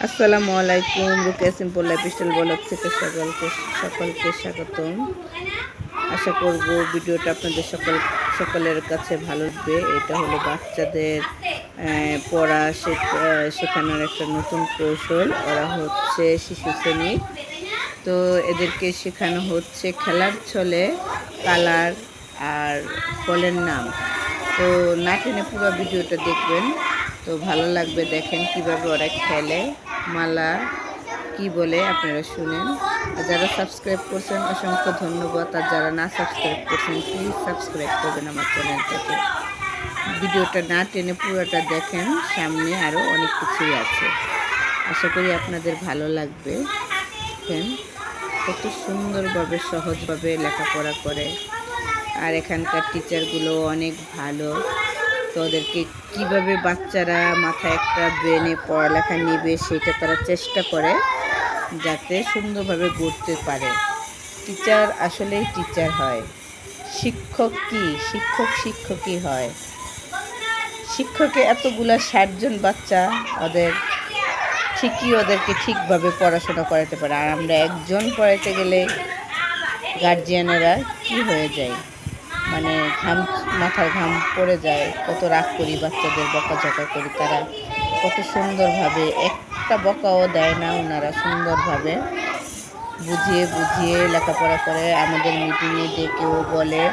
আসসালামু আলাইকুম, Rukiya simple life style blog থেকে সকলকে সকলকে স্বাগতম। আশা করব ভিডিওটা আপনাদের সকল সকলের কাছে ভালো লাগবে। এটা হলো বাচ্চাদের পড়া শেখ- শেখানোর একটা নতুন কৌশল। ওরা হচ্ছে শিশু শ্রেণি। তো এদেরকে শেখানো হচ্ছে খেলার ছলে কালার আর ফলের নাম। তো না টেনে পুরো ভিডিওটা দেখবেন। তো ভালো লাগবে দেখেন কীভাবে ওরা খেলে। মালা, কি বলে আপনারা শুনেন। আর যারা সাবস্ক্রাইব করছেন, অসংখ্য ধন্যবাদ। আর যারা না সাবস্ক্রাইব করছেন প্লিজ সাবস্ক্রাইব করবেন আমার চ্যানেলটাকে ভিডিওটা না টেনে পুরোটা দেখেন, সামনে আরও অনেক কিছুই আছে। আশা করি আপনাদের ভালো লাগবে। দেখেন, কত সুন্দরভাবে, সহজভাবে লেখাপড়া করে। আর এখানকার টিচারগুলো অনেক ভালো। তো ওদেরকে কীভাবে বাচ্চারা মাথায় একটা ব্রেনে পড়ালেখা নেবে সেটা তারা চেষ্টা করে যাতে সুন্দরভাবে গড়তে পারে। টিচার আসলেই টিচার হয়। শিক্ষক কি? শিক্ষক শিক্ষকই হয়। শিক্ষকে এতগুলা ষাটজন বাচ্চা ওদের ঠিকই ওদেরকে ঠিকভাবে পড়াশোনা করাতে পারে। আর আমরা একজন পড়াতে গেলে গার্জিয়ানেরা কি হয়ে যায়? মানে ঘাম মাথার ঘাম পড়ে যায়। কত রাগ করি বাচ্চাদের বকাঝকা করি তারা। কত সুন্দরভাবে, একটা বকাও দেয় না ওনারা সুন্দরভাবে। বুঝিয়ে বুঝিয়ে লেখাপড়া করে। আমাদের মিটিংয়ে ডেকেও বলে,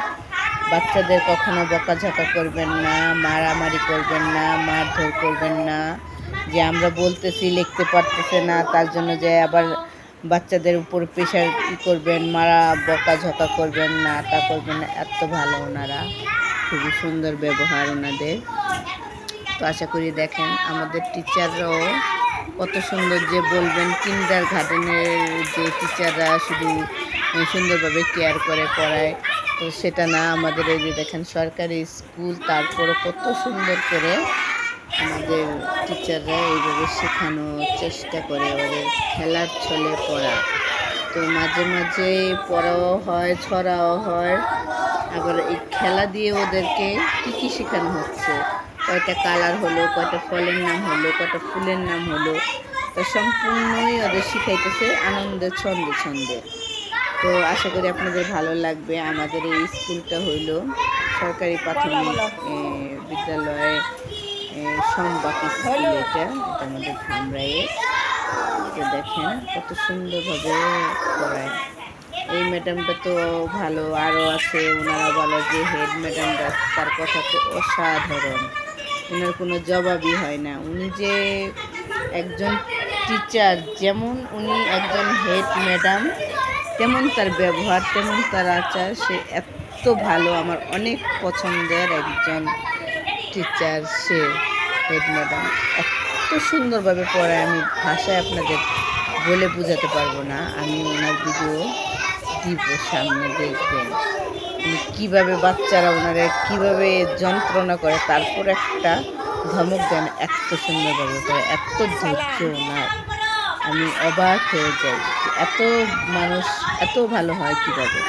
বাচ্চাদের কখনো বকাঝকা করবেন না, মারামারি করবেন না, মারধর করবেন না। যে আমরা বলতেছি, লিখতে পারতেছে না, তার জন্য যে আবার বাচ্চাদের উপর প্রেশার করবেন, মারা বকাঝকা করবেন না, তা করবেন না, এত ভালো ওনারা। খুবই সুন্দর ব্যবহার ওনাদের। তো আশা করি দেখেন, আমাদের টিচাররাও কত সুন্দর যে বলবেন কিন্ডার গার্ডেনের যে টিচাররা শুধু সুন্দরভাবে কেয়ার করে, পড়ায়, তো সেটা না, আমাদের এই যে দেখেন সরকারি স্কুল তারপরও কত সুন্দর করে আমাদের টিচাররা এইভাবে শেখানোর চেষ্টা করে, ওদের খেলার ছলে পড়া। তো মাঝে মাঝে পড়াও হয়, ছড়াও হয়। আবার এই খেলা দিয়ে ওদেরকে কী কী শেখানো হচ্ছে? কয়টা কালার হলো, কয়টা ফলের নাম হলো, কয়টা ফুলের নাম হলো, তো সম্পূর্ণই ওদের শিখাইতেছে আনন্দের ছন্দে ছন্দে। তো আশা করি আপনাদের ভালো লাগবে। আমাদের এই স্কুলটা হইল সরকারি প্রাথমিক বিদ্যালয়ে সম্বাক স্কুল এটা এটা আমাদের ধামরাইয়ে। তো দেখেন, কত সুন্দরভাবে পড়ায় এই ম্যাডামটা তো ভালো, আরও আছে, ওনারা বলে যে হেড ম্যাডামটা, তার কথা তো অসাধারণ। ওনার কোনো জবাবই হয় না। উনি যে একজন টিচার, যেমন উনি একজন হেড ম্যাডাম, তেমন তার ব্যবহার, তেমন তার আচার, সে এত ভালো। আমার অনেক পছন্দের একজন টিচার সে। হেড ম্যাডাম এত সুন্দরভাবে পড়ায় আমি ভাষায় আপনাদের বলে বোঝাতে পারব না। আমি ওনার ভিডিও দিব সামনে, দেখবেন। কীভাবে বাচ্চারা ওনারা কীভাবে যন্ত্রণা করে, তারপর একটা ধমক দেন, এত সুন্দরভাবে করে এত ধৈর্য ওনার। আমি অবাক হয়ে যাই এত মানুষ, এত ভালো হয় কীভাবে?